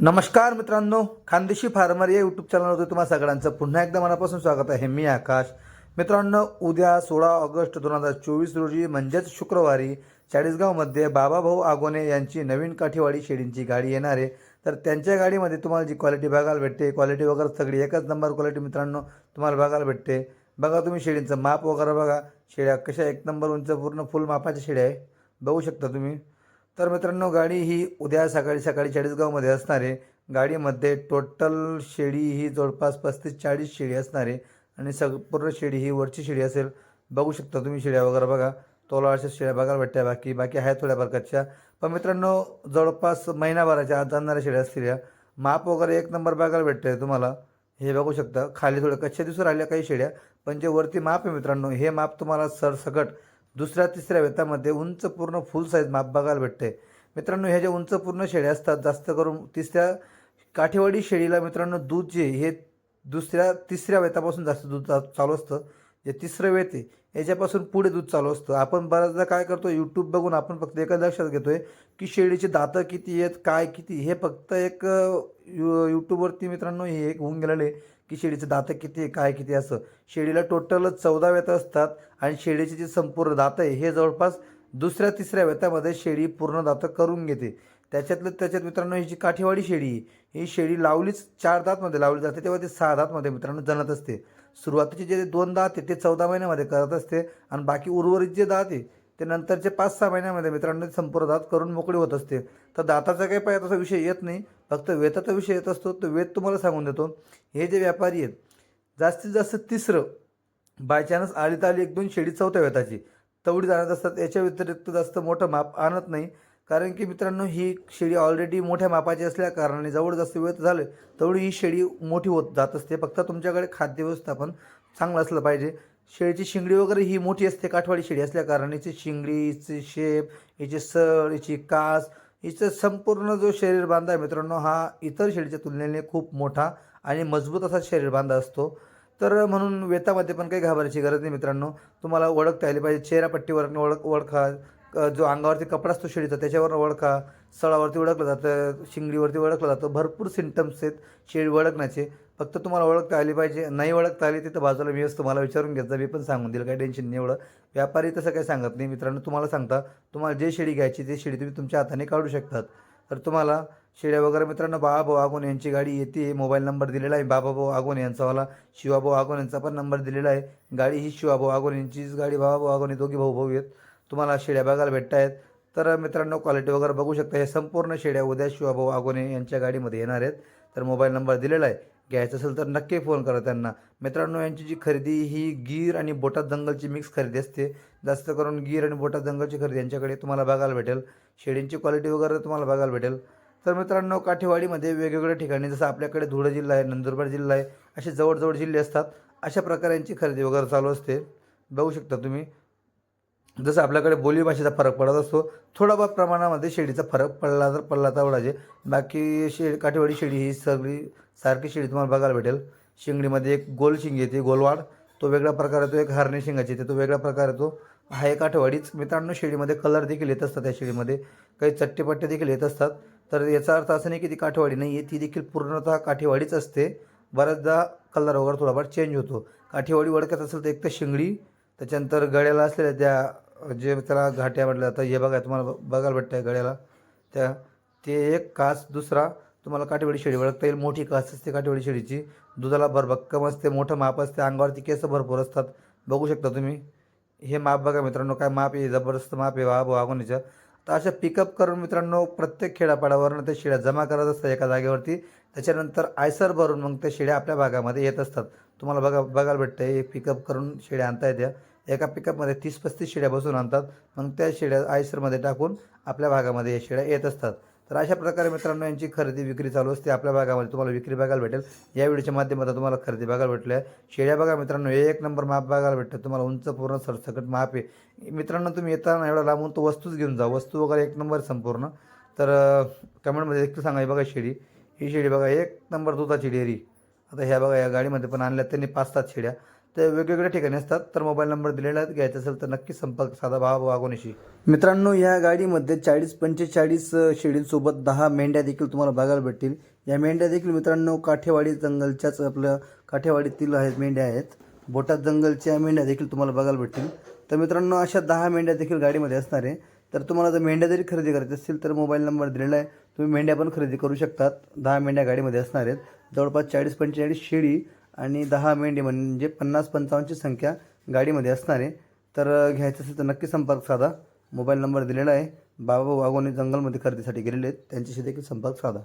नमस्कार मित्रांनो खानदेशी फार्मर या यूट्यूब चॅनलवर तुम्हाला सगळ्यांचं पुन्हा एकदा मनापासून स्वागत आहे. मी आकाश. मित्रांनो उद्या सोळा ऑगस्ट दोन हजार चोवीस रोजी म्हणजेच शुक्रवारी चाळीसगावमध्ये बाबाभाऊ आगोने यांची नवीन काठीवाडी शेडींची गाडी येणार आहे. तर त्यांच्या गाडीमध्ये तुम्हाला जी क्वालिटी बघायला भेटते क्वालिटी वगैरे सगळी एकच नंबर क्वालिटी मित्रांनो तुम्हाला बघायला भेटते. बघा तुम्ही शेडींचं माप वगैरे बघा. शेड्या कशा एक नंबर उंच पूर्ण फुल मापाच्या शेड्या आहे. बघू शकता तुम्ही. तर मित्रांनो गाडी ही उद्या सकाळी सकाळी चाळीसगावमध्ये असणार आहे. गाडीमध्ये टोटल शेडी ही जवळपास पस्तीस चाळीस शेडी असणार आहे आणि सग पूर्ण शेडी ही वरची शेळी असेल. बघू शकता तुम्ही शेळ्या वगैरे बघा. तोला अशा शेड्या बघायला भेटत्या बाकी बाकी आहेत थोड्या प्रकारच्या. पण मित्रांनो जवळपास महिनाभराच्या आत जाणाऱ्या शेड्या असतील या. माप वगैरे एक नंबर बघायला भेटते तुम्हाला. हे बघू शकता. खाली थोड्या कच्च्या दिवसावर राहिल्या काही शेड्या पण जे वरती माप आहे मित्रांनो हे माप तुम्हाला सरसकट दुसऱ्या तिसऱ्या वेतामध्ये उंच पूर्ण फुल साईज माप बघायला भेटते. मित्रांनो ह्या ज्या उंच पूर्ण शेळ्या असतात जास्त करून तिसऱ्या काठेवाडी शेळीला मित्रांनो दूध जे हे दुसऱ्या तिसऱ्या वेतापासून जास्त दूध चा- चालू असतं. जे तिसरं वेत आहे याच्यापासून पुढे दूध चालू असतं. आपण बऱ्याचदा काय करतो यूट्यूब बघून आपण फक्त एका लक्षात घेतो आहे की शेळीचे दातं किती आहेत काय किती हे फक्त एक यू यूट्यूबवरती मित्रांनो हे एक होऊन गेलेलं आहे. की शेळीचं दातं किती आहे काय किती असं. शेळीला टोटल चौदा व्यथा असतात आणि शेळीचे जे संपूर्ण दातं आहे हे जवळपास दुसऱ्या तिसऱ्या व्यथामध्ये शेळी पूर्ण दातं करून घेते. त्याच्यातलं त्याच्यात मित्रांनो ही जी काठीवाडी शेळी ही शेळी लावलीच चार दातमध्ये लावली जाते तेव्हा ते सहा दातमध्ये मित्रांनो जनत असते. सुरुवातीचे जे दोन दात आहे ते चौदा महिन्यामध्ये करत असते आणि बाकी उर्वरित जे दात आहे ते नंतरचे पाच सहा महिन्यामध्ये मित्रांनो संपूर्ण दात करून मोकळी होत असते तर दाताचा काही पाय तसा विषय येत नाही. फक्त वेताचा विषय येत असतो. तो वेत तुम्हाला सांगून देतो. हे जे व्यापारी आहेत जास्तीत जास्त तिसरं बाय चान्स आली तर आली एक दोन शेडी चौथ्या वेताची. तेवढी जाणत असतात. याच्या व्यतिरिक्त जास्त मोठं माप आणत नाही. कारण की मित्रांनो ही शेळी ऑलरेडी मोठ्या मापाची असल्या कारणाने जवळ जास्त वेळ झालं तेवढी ही शेळी मोठी होत जात असते. फक्त तुमच्याकडे खाद्य व्यवस्थापन चांगलं असलं पाहिजे. शेळीची शिंगडी वगैरे ही मोठी असते काठवाडी शेळी असल्या कारणाने हिची शिंगडी हिची शेप हिची सळ हिची कास हिचं संपूर्ण जो शरीर बांधा आहे मित्रांनो हा इतर शेळीच्या तुलनेने खूप मोठा आणि मजबूत असा शरीर बांधा असतो. तर म्हणून वेतामध्ये पण काही घाबरायची गरज नाही मित्रांनो. तुम्हाला ओळखता आली पाहिजे. चेहरापट्टीवर ओळख ओळखा. क- जो अंगावरती कपडा असतो शेळीचा त्याच्यावर ओळखा. सळावरती ओळखलं जातं शिंगडीवरती ओळखलं जातं. भरपूर सिमटम्स आहेत शेळी ओळखण्याचे. फक्त तुम्हाला ओळखता आली पाहिजे नाही ओळखता आली तिथं बाजूला मी तुम्हाला विचारून घ्यायचा मी पण सांगून देईल काय टेन्शन नाही एवढं. व्यापारी तसं काही सांगत नाही. मित्रांनो तुम्हाला सांगता तुम्हाला जे शेळी घ्यायची ते शेळी तुम्ही तुमच्या हाताने काढू शकतात. तर तुम्हाला शेड्या वगैरे मित्रांनो बाबाभाऊ आगोन यांची गाडी येते मोबाईल नंबर दिलेला आहे बाबाभाऊ आगोन यांचावाला शिवाभाऊ आगोन यांचा पण नंबर दिलेला आहे. गाडी ही शिवाभाऊ आगोन यांचीच गाडी बाबाभाऊ आगोन हे दोघी भाऊ भाऊ आहेत. तुम्हाला शेड्या बघायला भेटत आहेत तर मित्रांनो क्वालिटी वगैरे बघू शकता. हे संपूर्ण शेड्या उद्या शिवाभाऊ आगोने यांच्या गाडीमध्ये येणार आहेत. तर मोबाईल नंबर दिलेला आहे. घ्यायचं असेल तर नक्की फोन करा त्यांना. मित्रांनो यांची जी खरेदी ही गीर आणि बोटात जंगलची मिक्स खरेदी असते. जास्त करून गीर आणि बोटात जंगलची खरेदी यांच्याकडे तुम्हाला बघायला भेटेल. शेडींची क्वालिटी वगैरे तुम्हाला बघायला भेटेल. तर मित्रांनो काठेवाडीमध्ये वेगवेगळ्या ठिकाणी जसं आपल्याकडे धुळे जिल्हा आहे नंदुरबार जिल्हा आहे असे जवळजवळ जिल्हे असतात. अशा प्रकारे यांची खरेदी वगैरे चालू असते. बघू शकता तुम्ही. जसं आपल्याकडे बोली भाषेचा फरक पडत असतो थोडाफार प्रमाणामध्ये शेळीचा फरक पडला तर पडला तर एवढाच बाकी शे काठेवाडी शेळी ही सगळी सारखी शेळी तुम्हाला बघायला भेटेल. शिंगडीमध्ये एक गोल शिंग येते गोलवाड. तो वेगळा प्रकार येतो एक हरणे शिंगाची येते तो वेगळा प्रकार येतो हा एक आठवडीच मित्रांनो शेळीमध्ये कलर देखील येत असतात त्या शेळीमध्ये काही चट्टेपट्टे देखील येत असतात. तर याचा अर्थ असं नाही की ती काठेवाडी नाही आहे ती देखील पूर्णतः काठेवाडीच असते. बऱ्याचदा कलर वगैरे थोडाफार चेंज होतो. काठेवाडी वडकत असेल तर एक तर शिंगडी त्याच्यानंतर गळ्याला असलेल्या त्या जे त्याला घाट्या म्हटलं जातं हे बघा तुम्हाला बघायला भेटतं आहे गळ्याला. त्या ते एक कास दुसरा तुम्हाला काठेवाडी शेळी ओळखता येईल. मोठी कास असते काठेवाडी शेळीची. दुधाला भरभक्कम असते मोठं माप असते अंगावरती केस भरपूर असतात. बघू शकता तुम्ही. हे माप बघा मित्रांनो काय माप आहे? जबरदस्त माप आहे. वा वागवणीचं तर अशा पिकअप करून मित्रांनो प्रत्येक खेड्यापाड्यावरनं त्या शिड्या जमा करत असतात एका जागेवरती. त्याच्यानंतर आयसर भरून मग त्या शिड्या आपल्या भागामध्ये येत असतात. तुम्हाला बघा बघायला भेटतं आहे पिकअप करून शिड्या आणता येत्या एका पिकअपमध्ये तीस पस्तीस शेड्या बसून आणतात. मग त्या शेड्या आयसरमध्ये टाकून आपल्या भागामध्ये या शेड्या येत असतात. तर अशा प्रकारे मित्रांनो यांची खरेदी विक्री चालू असते. आपल्या भागामध्ये तुम्हाला विक्री बघायला भेटेल. या व्हिडिओच्या माध्यमातून तुम्हाला खरेदी बघायला भेटल्या आहे शेळ्या बघा मित्रांनो हे एक नंबर माप बघायला भेटतं. तुम्हाला उंच पूर्ण सरसकट माप आहे. मित्रांनो तुम्ही येताना एवढा लांबून तो वस्तूच घेऊन जा. वस्तू वगैरे एक नंबर संपूर्ण. तर कमेंटमध्ये देखील सांगा बघा शेळी. ही शेळी बघा एक नंबर दुधाची डेअरी. आता ह्या बघा या गाडीमध्ये पण आणल्या. त्यांनी पाच सात शेड्या ते वेगवेगळ्या ठिकाणी असतात. तर मोबाईल नंबर दिलेला घ्यायचा असेल तर नक्की संपर्क साधा. भावा वागोनीशी मित्रांनो या गाडीमध्ये चाळीस पंचेचाळीस शेळींसोबत दहा मेंढ्या देखील तुम्हाला बघायला भेटतील. या मेंढ्या देखील मित्रांनो काठेवाडी जंगलच्याच आपल्या काठेवाडीतील आहेत मेंढ्या आहेत. बोटात जंगलच्या मेंढ्या देखील तुम्हाला बघायला भेटतील. तर मित्रांनो अशा दहा मेंढ्या देखील गाडीमध्ये असणार आहे. तर तुम्हाला जर मेंढ्या जरी खरेदी करायची असतील तर मोबाईल नंबर दिलेला आहे. तुम्ही मेंढ्या पण खरेदी करू शकतात. दहा मेंढ्या गाडीमध्ये असणार आहेत. जवळपास चाळीस पंचेचाळीस शेळी आणि दहा मेंढी म्हणजे पन्नास पंचावन्नची संख्या गाडीमध्ये असणार. आहे तर घ्यायचं असेल तर नक्की संपर्क साधा. मोबाईल नंबर दिलेला आहे. बाबा वाघोनी जंगलमध्ये खरेदीसाठी गेलेले आहेत. त्यांच्याशी देखील संपर्क साधा.